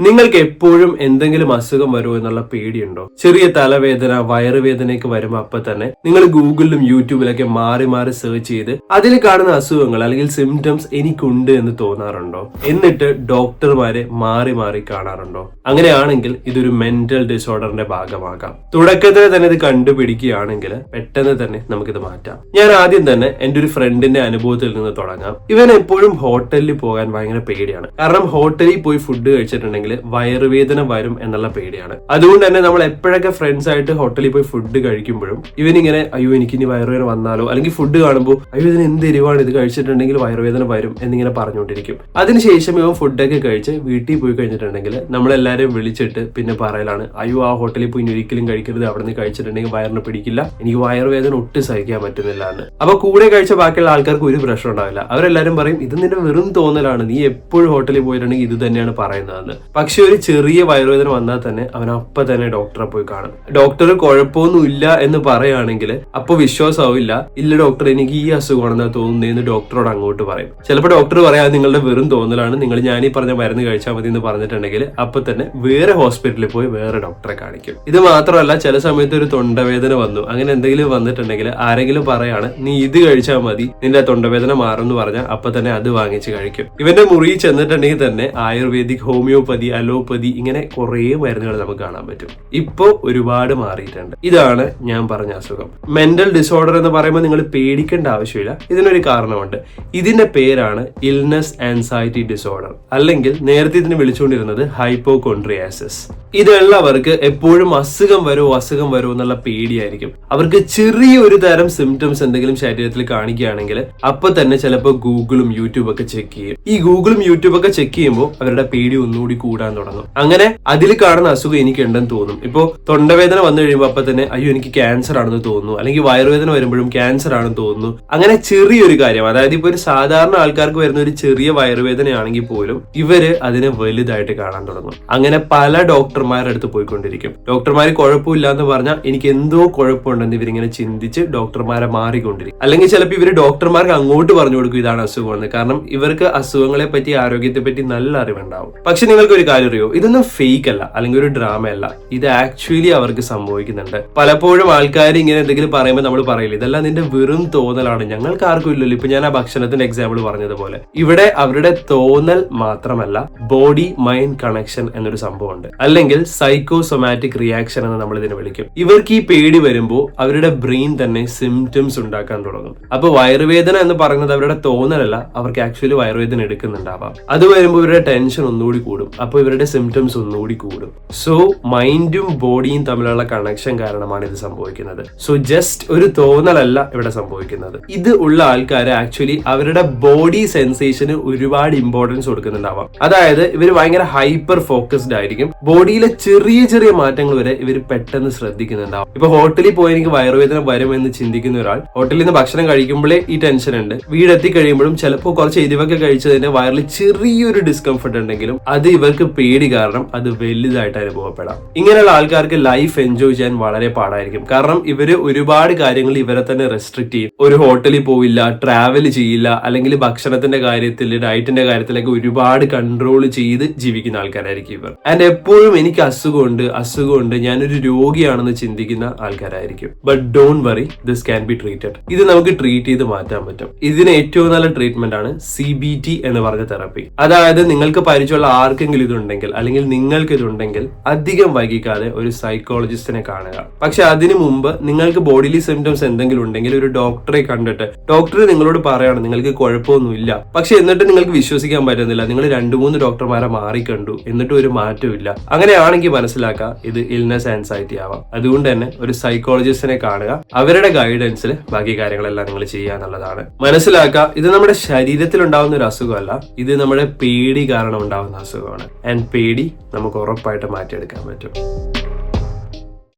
നിങ്ങൾക്ക് എപ്പോഴും എന്തെങ്കിലും അസുഖം വരുമോ എന്നുള്ള പേടിയുണ്ടോ? ചെറിയ തലവേദന വയറുവേദനയൊക്കെ വരുമ്പോൾ അപ്പൊ തന്നെ നിങ്ങൾ ഗൂഗിളിലും യൂട്യൂബിലൊക്കെ മാറി മാറി സെർച്ച് ചെയ്ത് അതിൽ കാണുന്ന അസുഖങ്ങൾ അല്ലെങ്കിൽ സിംറ്റംസ് എനിക്കുണ്ട് എന്ന് തോന്നാറുണ്ടോ? എന്നിട്ട് ഡോക്ടർമാരെ മാറി മാറി കാണാറുണ്ടോ? അങ്ങനെയാണെങ്കിൽ ഇതൊരു മെന്റൽ ഡിസോർഡറിന്റെ ഭാഗമാകാം. തുടക്കത്തിൽ തന്നെ ഇത് കണ്ടുപിടിക്കുകയാണെങ്കിൽ പെട്ടെന്ന് തന്നെ നമുക്കിത് മാറ്റാം. ഞാൻ ആദ്യം തന്നെ എന്റെ ഒരു ഫ്രണ്ടിന്റെ അനുഭവത്തിൽ നിന്ന് തുടങ്ങാം. ഇവൻ എപ്പോഴും ഹോട്ടലിൽ പോകാൻ ഭയങ്കര പേടിയാണ്. കാരണം ഹോട്ടലിൽ പോയി ഫുഡ് കഴിച്ചിട്ടുണ്ടെങ്കിൽ വയറുവേദന വരും എന്നുള്ള പേടിയാണ്. അതുകൊണ്ട് തന്നെ നമ്മൾ എപ്പോഴൊക്കെ ഫ്രണ്ട്സ് ആയിട്ട് ഹോട്ടലിൽ പോയി ഫുഡ് കഴിക്കുമ്പോഴും ഇവനിങ്ങനെ അയ്യോ എനിക്ക് ഇനി വയറുവേദന വന്നാലോ? അല്ലെങ്കിൽ ഫുഡ് കാണുമ്പോൾ അയ്യോ ഇതിന് എന്ത് എരിവാണ്? ഇത് കഴിച്ചിട്ടുണ്ടെങ്കിൽ വയറുവേദന വരും എന്നിങ്ങനെ പറഞ്ഞുകൊണ്ടിരിക്കും. അതിനുശേഷം ഇവൻ ഫുഡൊക്കെ കഴിച്ച് വീട്ടിൽ പോയി കഴിഞ്ഞിട്ടുണ്ടെങ്കിൽ നമ്മളെല്ലാവരും വിളിച്ചിട്ട് പിന്നെ പറയലാണ് അയ്യോ ആ ഹോട്ടലിൽ പോയി ഒരിക്കലും കഴിക്കരുത്. അവിടെ നിന്ന് കഴിച്ചിട്ടുണ്ടെങ്കിൽ വയറിന് പിടിക്കില്ല. എനിക്ക് വയറുവേദന ഒട്ടും സഹിക്കാൻ പറ്റുന്നില്ല എന്ന്. അപ്പൊ കൂടെ കഴിച്ച ബാക്കിയുള്ള ആൾക്കാർക്ക് ഒരു പ്രശ്നം ഉണ്ടാവില്ല. അവരെല്ലാരും പറയും ഇത് നിന്റെ വെറും തോന്നലാണ്. നീ എപ്പോഴും ഹോട്ടലിൽ പോയിട്ടുണ്ടെങ്കിൽ ഇത് തന്നെയാണ് പറയുന്നതെന്ന്. പക്ഷെ ഒരു ചെറിയ വയറുവേദന വന്നാൽ തന്നെ അവൻ അപ്പൊ തന്നെ ഡോക്ടറെ പോയി കാണും. ഡോക്ടർ കുഴപ്പമൊന്നും ഇല്ല എന്ന് പറയുകയാണെങ്കിൽ അപ്പൊ വിശ്വാസമാവില്ല. ഇല്ല ഡോക്ടർ എനിക്ക് ഈ അസുഖമാണെന്നാ തോന്നുന്നതെന്ന് ഡോക്ടറോട് അങ്ങോട്ട് പറയും. ചിലപ്പോൾ ഡോക്ടർ പറയാം നിങ്ങളുടെ വെറും തോന്നലാണ്. നിങ്ങൾ ഞാൻ ഈ പറഞ്ഞ മരുന്ന് കഴിച്ചാൽ മതി എന്ന് പറഞ്ഞിട്ടുണ്ടെങ്കിൽ അപ്പൊ തന്നെ വേറെ ഹോസ്പിറ്റലിൽ പോയി വേറെ ഡോക്ടറെ കാണിക്കും. ഇത് മാത്രമല്ല ചില സമയത്ത് ഒരു തൊണ്ടവേദന വന്നു. അങ്ങനെ എന്തെങ്കിലും വന്നിട്ടുണ്ടെങ്കിൽ ആരെങ്കിലും പറയാണ് നീ ഇത് കഴിച്ചാൽ മതി. നിന്റെ തൊണ്ടവേദന മാറും എന്ന് പറഞ്ഞാൽ അപ്പൊ തന്നെ അത് വാങ്ങിച്ച് കഴിക്കും. ഇവന്റെ മുറി ചെന്നിട്ടുണ്ടെങ്കിൽ തന്നെ ആയുർവേദിക് ഹോമിയോപ്പതി അലോപ്പതി ഇങ്ങനെ കുറേ മരുന്നുകൾ നമുക്ക് കാണാൻ പറ്റും. ഇപ്പോ ഒരുപാട് മാറിയിട്ടുണ്ട്. ഇതാണ് ഞാൻ പറഞ്ഞ അസുഖം. മെന്റൽ ഡിസോർഡർ എന്ന് പറയുമ്പോൾ നിങ്ങൾ പേടിക്കേണ്ട ആവശ്യമില്ല. ഇതിനൊരു കാരണമുണ്ട്. ഇതിന്റെ പേരാണ് ഇൽനെസ് ആൻസൈറ്റി ഡിസോർഡർ അല്ലെങ്കിൽ നേരത്തെ ഇതിന് വിളിച്ചുകൊണ്ടിരുന്നത് ഹൈപ്പോകോൺട്രിയാസിസ് ഇതുള്ളവർക്ക് എപ്പോഴും അസുഖം വരുമോ അസുഖം വരുമോ എന്നുള്ള പേടിയായിരിക്കും. അവർക്ക് ചെറിയൊരു തരം സിംറ്റംസ് എന്തെങ്കിലും ശരീരത്തിൽ കാണിക്കുകയാണെങ്കിൽ അപ്പൊ തന്നെ ചിലപ്പോൾ ഗൂഗിളും യൂട്യൂബൊക്കെ ചെക്ക് ചെയ്യും. ഈ ഗൂഗിളും യൂട്യൂബൊക്കെ ചെക്ക് ചെയ്യുമ്പോൾ അവരുടെ പേടി ഒന്നുകൂടി കൂടാൻ തുടങ്ങും. അങ്ങനെ അതിൽ കാണുന്ന അസുഖം എനിക്ക് ഉണ്ടെന്ന് തോന്നും. ഇപ്പോൾ തൊണ്ടവേദന വന്നു കഴിയുമ്പോൾ അപ്പൊ തന്നെ അയ്യോ എനിക്ക് ക്യാൻസർ ആണെന്ന് തോന്നുന്നു. അല്ലെങ്കിൽ വയറുവേദന വരുമ്പോഴും ക്യാൻസർ ആണെന്ന് തോന്നുന്നു. അങ്ങനെ ചെറിയൊരു കാര്യം അതായത് ഇപ്പോൾ ഒരു സാധാരണ ആൾക്കാർക്ക് വരുന്ന ഒരു ചെറിയ വയറുവേദനയാണെങ്കിൽ പോലും ഇവർ അതിനെ വലുതായിട്ട് കാണാൻ തുടങ്ങും. അങ്ങനെ പല ഡോക്ടർമാരുടെ അടുത്ത് പോയിക്കൊണ്ടിരിക്കും. ഡോക്ടർമാർ കുഴപ്പമില്ല എന്ന് പറഞ്ഞാൽ എനിക്ക് എന്തോ കുഴപ്പമുണ്ടെന്ന് ഇവരിങ്ങനെ ചിന്തിച്ച് ഡോക്ടർമാരെ മാറിക്കൊണ്ടിരിക്കും. അല്ലെങ്കിൽ ചിലപ്പോൾ ഇവർ ഡോക്ടർമാർക്ക് അങ്ങോട്ട് പറഞ്ഞു കൊടുക്കും ഇതാണ് അസുഖം എന്ന്. കാരണം ഇവർക്ക് അസുഖങ്ങളെ പറ്റി ആരോഗ്യത്തെ പറ്റി നല്ല അറിവുണ്ടാവും. പക്ഷെ നിങ്ങൾക്ക് ഒരു കാര്യം അറിയോ ഇതൊന്നും ഫേക്ക് അല്ല അല്ലെങ്കിൽ ഒരു ഡ്രാമ അല്ല. ഇത് ആക്ച്വലി അവർക്ക് സംഭവിക്കുന്നുണ്ട്. പലപ്പോഴും ആൾക്കാർ ഇങ്ങനെ എന്തെങ്കിലും പറയുമ്പോൾ നമ്മൾ പറയില്ല ഇതെല്ലാം നിന്റെ വെറും തോന്നലാണ് ഞങ്ങൾക്ക് ആർക്കും ഇല്ലല്ലോ. ഇപ്പൊ ഞാൻ ആ ഭക്ഷണത്തിന്റെ എക്സാമ്പിൾ പറഞ്ഞതുപോലെ. ഇവിടെ അവരുടെ തോന്നൽ മാത്രമല്ല ബോഡി മൈൻഡ് കണക്ഷൻ എന്നൊരു സംഭവമുണ്ട്. അല്ലെങ്കിൽ സൈക്കോസൊമാറ്റിക് റിയാക്ഷൻ എന്ന് നമ്മൾ ഇതിനെ വിളിക്കും. ഇവർക്ക് ഈ പേടി വരുമ്പോൾ അവരുടെ ബ്രെയിൻ തന്നെ സിംറ്റംസ് ഉണ്ടാക്കാൻ തുടങ്ങും. അപ്പൊ വയറുവേദന എന്ന് പറയുന്നത് അവരുടെ തോന്നലല്ല അവർക്ക് ആക്ച്വലി വയറുവേദന എടുക്കുന്നുണ്ടാവാം. അത് വരുമ്പോൾ ഇവരുടെ ടെൻഷൻ ഒന്നുകൂടി കൂടും. അപ്പൊ ഇവരുടെ സിംറ്റംസ് ഒന്നുകൂടി കൂടും. സോ മൈൻഡും ബോഡിയും തമ്മിലുള്ള കണക്ഷൻ കാരണമാണ് ഇത് സംഭവിക്കുന്നത്. സോ ജസ്റ്റ് ഒരു തോന്നലല്ല ഇവിടെ സംഭവിക്കുന്നത്. ഇത് ഉള്ള ആൾക്കാർ ആക്ച്വലി അവരുടെ ബോഡി സെൻസേഷന് ഒരുപാട് ഇമ്പോർട്ടൻസ് കൊടുക്കുന്നുണ്ടാവാം. അതായത് ഇവർ ഭയങ്കര ഹൈപ്പർ ഫോക്കസ്ഡ് ആയിരിക്കും. ബോഡിയിലെ ചെറിയ ചെറിയ മാറ്റങ്ങൾ വരെ ഇവർ പെട്ടെന്ന് ശ്രദ്ധിക്കുന്നുണ്ടാവും. ഇപ്പൊ ഹോട്ടലിൽ പോയി എനിക്ക് വയറുവേദന വരുമെന്ന് ചിന്തിക്കുന്ന ഒരാൾ ഹോട്ടലിൽ നിന്ന് ഭക്ഷണം കഴിക്കുമ്പോഴേ ഈ ടെൻഷൻ ഉണ്ട്. വീടെത്തി കഴിയുമ്പോഴും ചിലപ്പോൾ കുറച്ച് എരിവൊക്കെ കഴിച്ചതിന്റെ വയറിൽ ചെറിയൊരു ഡിസ്കംഫർട്ട് ഉണ്ടെങ്കിലും അത് ഇവർക്ക് പേടി കാരണം അത് വലുതായിട്ട് അനുഭവപ്പെടാം ഇങ്ങനെയുള്ള ആൾക്കാർക്ക് ലൈഫ് എൻജോയ് ചെയ്യാൻ വളരെ പാടായിരിക്കും. കാരണം ഇവർ ഒരുപാട് കാര്യങ്ങൾ ഇവരെ തന്നെ റെസ്ട്രിക്ട് ചെയ്യും. ഒരു ഹോട്ടലിൽ പോവില്ല ട്രാവൽ ചെയ്യില്ല അല്ലെങ്കിൽ ഭക്ഷണത്തിന്റെ കാര്യത്തിൽ ഡയറ്റിന്റെ കാര്യത്തിലൊക്കെ ഒരുപാട് കൺട്രോൾ ചെയ്ത് ജീവിക്കുന്ന ആൾക്കാരായിരിക്കും ഇവർ. ആൻഡ് എപ്പോഴും എനിക്ക് അസുഖമുണ്ട് അസുഖമുണ്ട് ഞാനൊരു രോഗിയാണെന്ന് ചിന്തിക്കുന്ന ആൾക്കാരായിരിക്കും. But don't worry this can be treated ഇത് നമുക്ക് ട്രീറ്റ് ചെയ്ത് മാറ്റാൻ പറ്റും. ഇതിന് ഏറ്റവും നല്ല ട്രീറ്റ്മെന്റ് ആണ് സി ബി ടി എന്ന് പറഞ്ഞ തെറപ്പി അതായത് നിങ്ങൾക്ക് പരിചയമുള്ള ആർക്കെങ്കിലും ഇതുണ്ടെങ്കിൽ അല്ലെങ്കിൽ നിങ്ങൾക്ക് ഇതുണ്ടെങ്കിൽ അധികം വൈകിക്കാതെ ഒരു സൈക്കോളജിസ്റ്റിനെ കാണുക. പക്ഷെ അതിനു മുമ്പ് നിങ്ങൾക്ക് ബോഡിലി സിംറ്റംസ് എന്തെങ്കിലും ഉണ്ടെങ്കിൽ ഒരു ഡോക്ടറെ കണ്ടിട്ട് ഡോക്ടർ നിങ്ങളോട് പറയാണ് നിങ്ങൾക്ക് കുഴപ്പമൊന്നുമില്ല. പക്ഷെ എന്നിട്ട് നിങ്ങൾക്ക് വിശ്വസിക്കാൻ പറ്റുന്നില്ല നിങ്ങൾ രണ്ടു മൂന്ന് ഡോക്ടർമാരെ മാറിക്കണ്ടു എന്നിട്ടും ഒരു മാറ്റമില്ല അങ്ങനെയാണെങ്കിൽ മനസ്സിലാക്കുക ഇത് ഇൽനസ് ആൻസൈറ്റി ആവാം. അതുകൊണ്ട് തന്നെ ഒരു സൈക്കോളജിസ്റ്റിനെ കാണുക അവരുടെ ഗൈഡൻസിൽ ബാക്കി കാര്യങ്ങളെല്ലാം നിങ്ങൾ ചെയ്യുക എന്നുള്ളതാണ്. മനസ്സിലാക്കുക ഇത് നമ്മുടെ ശരീരത്തിൽ ഉണ്ടാകുന്ന ഒരു അസുഖമല്ല ഇത് നമ്മുടെ പേടി കാരണം ഉണ്ടാകുന്ന അസുഖമാണ്. ആൻഡ് പേടി നമുക്ക് ഉറപ്പായിട്ട് മാറ്റിയെടുക്കാൻ പറ്റും.